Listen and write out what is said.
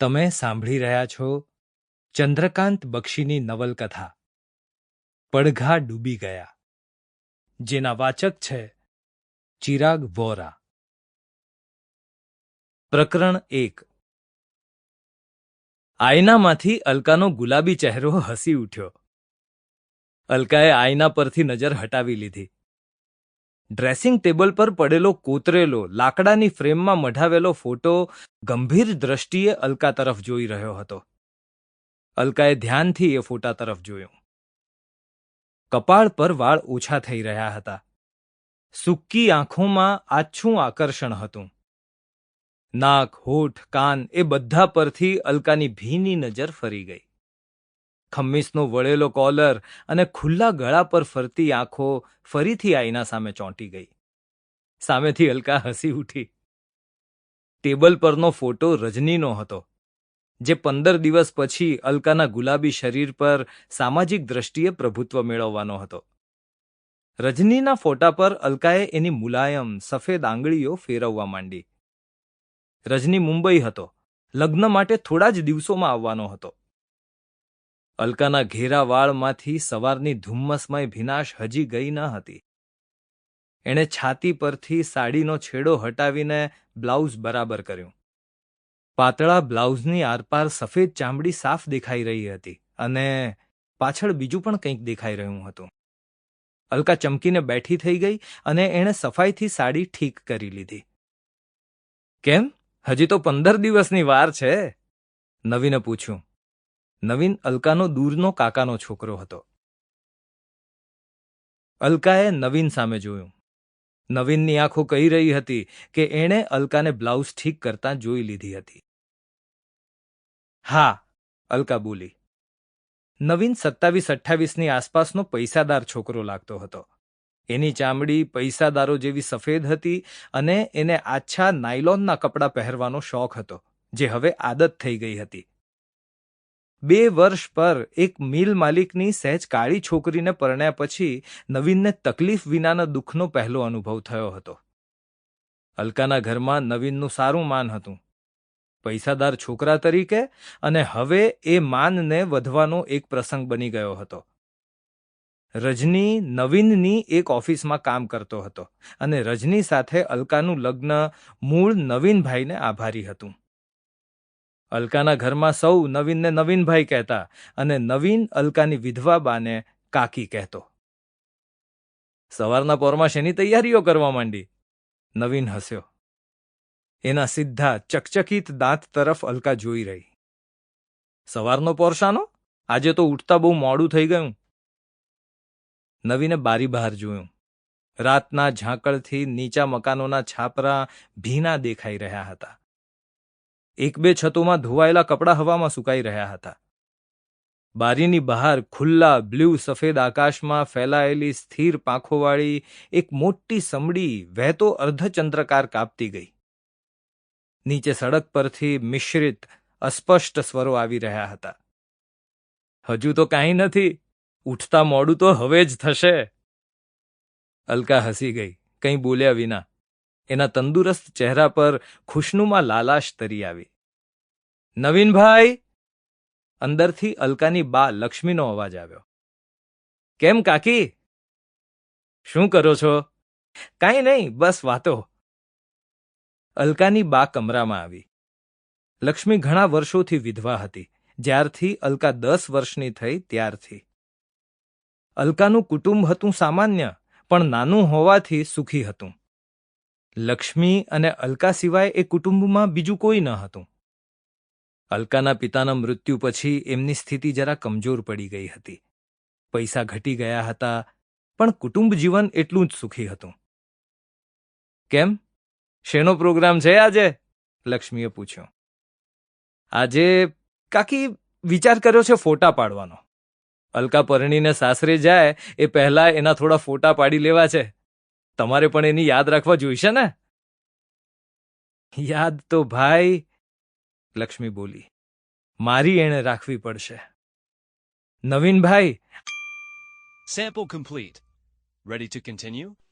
તમે સાંભળી રહ્યા છો ચંદ્રકાંત બક્ષીની નવલકથા. પડઘા ડૂબી ગયા. જેના વાચક છે ચિરાગ વોરા. પ્રકરણ એક. આયનામાંથી અલકાનો ગુલાબી ચહેરો હસી ઉઠ્યો. અલકાએ આયના પરથી નજર હટાવી લીધી. ડ્રેસિંગ ટેબલ પર પડેલો કોતરેલો, લાકડાની ફ્રેમમાં મઢાવેલો ફોટો ગંભીર દ્રષ્ટિએ અલકા તરફ જોઈ રહ્યો હતો. અલકાએ ધ્યાનથી એ ફોટા તરફ જોયું. કપાળ પર વાળ ઓછા થઈ રહ્યા હતા. સૂકી આંખોમાં આછું આકર્ષણ હતું. નાક, હોઠ, કાન એ બધા પરથી અલકાની ભીની નજર ફરી ગઈ. ખમ્મીસનો વળેલો કોલર અને ખુલ્લા ગળા પર ફરતી આંખો ફરીથી આઈના સામે ચોંટી ગઈ. સામેથી અલકા હસી ઉઠી. ટેબલ પરનો ફોટો રજનીનો હતો, જે પંદર દિવસ પછી અલકાના ગુલાબી શરીર પર સામાજિક દ્રષ્ટિએ પ્રભુત્વ મેળવવાનો હતો. રજનીના ફોટા પર અલકાએ એની મુલાયમ, સફેદ આંગળીઓ ફેરવવા માંડી. રજની મુંબઈ હતો, લગ્ન માટે થોડા જ દિવસોમાં આવવાનો હતો. અલકાના ઘેરા વાળમાંથી સવારની ધુમ્મસમય ભીનાશ હજી ગઈ ન હતી. એણે છાતી પરથી સાડીનો છેડો હટાવીને બ્લાઉઝ બરાબર કર્યું. પાતળા બ્લાઉઝની આરપાર સફેદ ચામડી સાફ દેખાઈ રહી હતી અને પાછળ બીજું પણ કંઈક દેખાઈ રહ્યું હતું. અલકા ચમકીને બેઠી થઈ ગઈ અને એણે સફાઈથી સાડી ઠીક કરી લીધી. કેમ? હજી તો પંદર દિવસની વાર છે? નવીને પૂછ્યું. નવીન અલકાનો દૂરનો કાકાનો છોકરો હતો. અલકાએ નવીન સામે જોયું. નવીનની આંખો કહી રહી હતી કે એણે અલકાને બ્લાઉઝ ઠીક કરતા જોઈ લીધી હતી. હા, અલકા બોલી. નવીન સત્તાવીસ અઠ્ઠાવીસની આસપાસનો પૈસાદાર છોકરો લાગતો હતો. એની ચામડી પૈસાદારો જેવી સફેદ હતી અને એને આછા નાયલોનના કપડાં પહેરવાનો શોખ હતો, જે હવે આદત થઈ ગઈ હતી. બે વર્ષ પર એક મિલ માલિકની સહેજ કાળી છોકરીને પરણ્યા પછી નવીનને તકલીફ વિનાના દુઃખનો પહેલો અનુભવ થયો હતો. અલકાના ઘરમાં નવીનનું સારું માન હતું. પૈસાદાર છોકરા તરીકે અને હવે એ માનને વધવાનો એક પ્રસંગ બની ગયો હતો. રજની નવીનની એક ઓફિસમાં કામ કરતો હતો અને રજની સાથે અલકાનું લગ્ન મૂળ નવીનભાઈને આભારી હતું. અલકાના ઘરમાં સૌ નવીનને નવીનભાઈ કહેતા અને નવીન અલકાની વિધવા બાને કાકી કહેતો. સવારના પોરમાં શેની તૈયારીઓ કરવા માંડી? નવીન હસ્યો. એના સીધા ચકચકિત દાંત તરફ અલકા જોઈ રહી. સવારનો પોરશાનો આજે તો ઉઠતા બહુ મોડું થઈ ગયું. નવીને બારી બહાર જોયું. રાતના ઝાંકળથી નીચા મકાનોના છાપરા ભીના દેખાઈ રહ્યા હતા. એક બે છતોમાં ધોવાયેલા કપડાં હવામાં સુકાઈ રહ્યા હતા. બારીની બહાર ખુલ્લા, બ્લુ, સફેદ આકાશમાં ફેલાયેલી સ્થિર પાંખોવાળી એક મોટી સમડી વહેતો અર્ધચંદ્રકાર કાપતી ગઈ. નીચે સડક પરથી મિશ્રિત, અસ્પષ્ટ સ્વરો આવી રહ્યા હતા. હજુ તો કાંઈ નથી. ઉઠતા મોડું તો હવે જ થશે. અલકા હસી ગઈ, કંઈ બોલ્યા વિના. એના તંદુરસ્ત ચહેરા પર ખુશનુમાં લાલાશ તરી આવી. નવીનભાઈ! અંદરથી અલકાની બા લક્ષ્મીનો અવાજ આવ્યો. કેમ કાકી? શું કરો છો? કાંઈ નહીં, બસ વાતો. અલકાની બા કમરામાં આવી. લક્ષ્મી ઘણા વર્ષોથી વિધવા હતી. જ્યારથી અલકા દસ વર્ષની થઈ ત્યારથી. અલકાનું કુટુંબ હતું સામાન્ય, પણ નાનું હોવાથી સુખી હતું. લક્ષ્મી અને અલકા સિવાય એ કુટુંબમાં બીજું કોઈ ન હતું. અલકાના પિતાના મૃત્યુ પછી એમની સ્થિતિ જરા કમજોર પડી ગઈ હતી. પૈસા ઘટી ગયા હતા, પણ કુટુંબ જીવન એટલું જ સુખી હતું. કેમ? શેનો પ્રોગ્રામ છે આજે? લક્ષ્મીએ પૂછ્યું. આજે કાકી વિચાર કર્યો છે ફોટા પાડવાનો. અલકા પરણીને સાસરે જાય એ પહેલા એના થોડા ફોટા પાડી લેવા છે. તમારે પણ એની યાદ રાખવા જોઈશે ને? યાદ તો ભાઈ, લક્ષ્મી બોલી, મારી એણે રાખવી પડશે. Navinbhai. Sample complete ready to continue?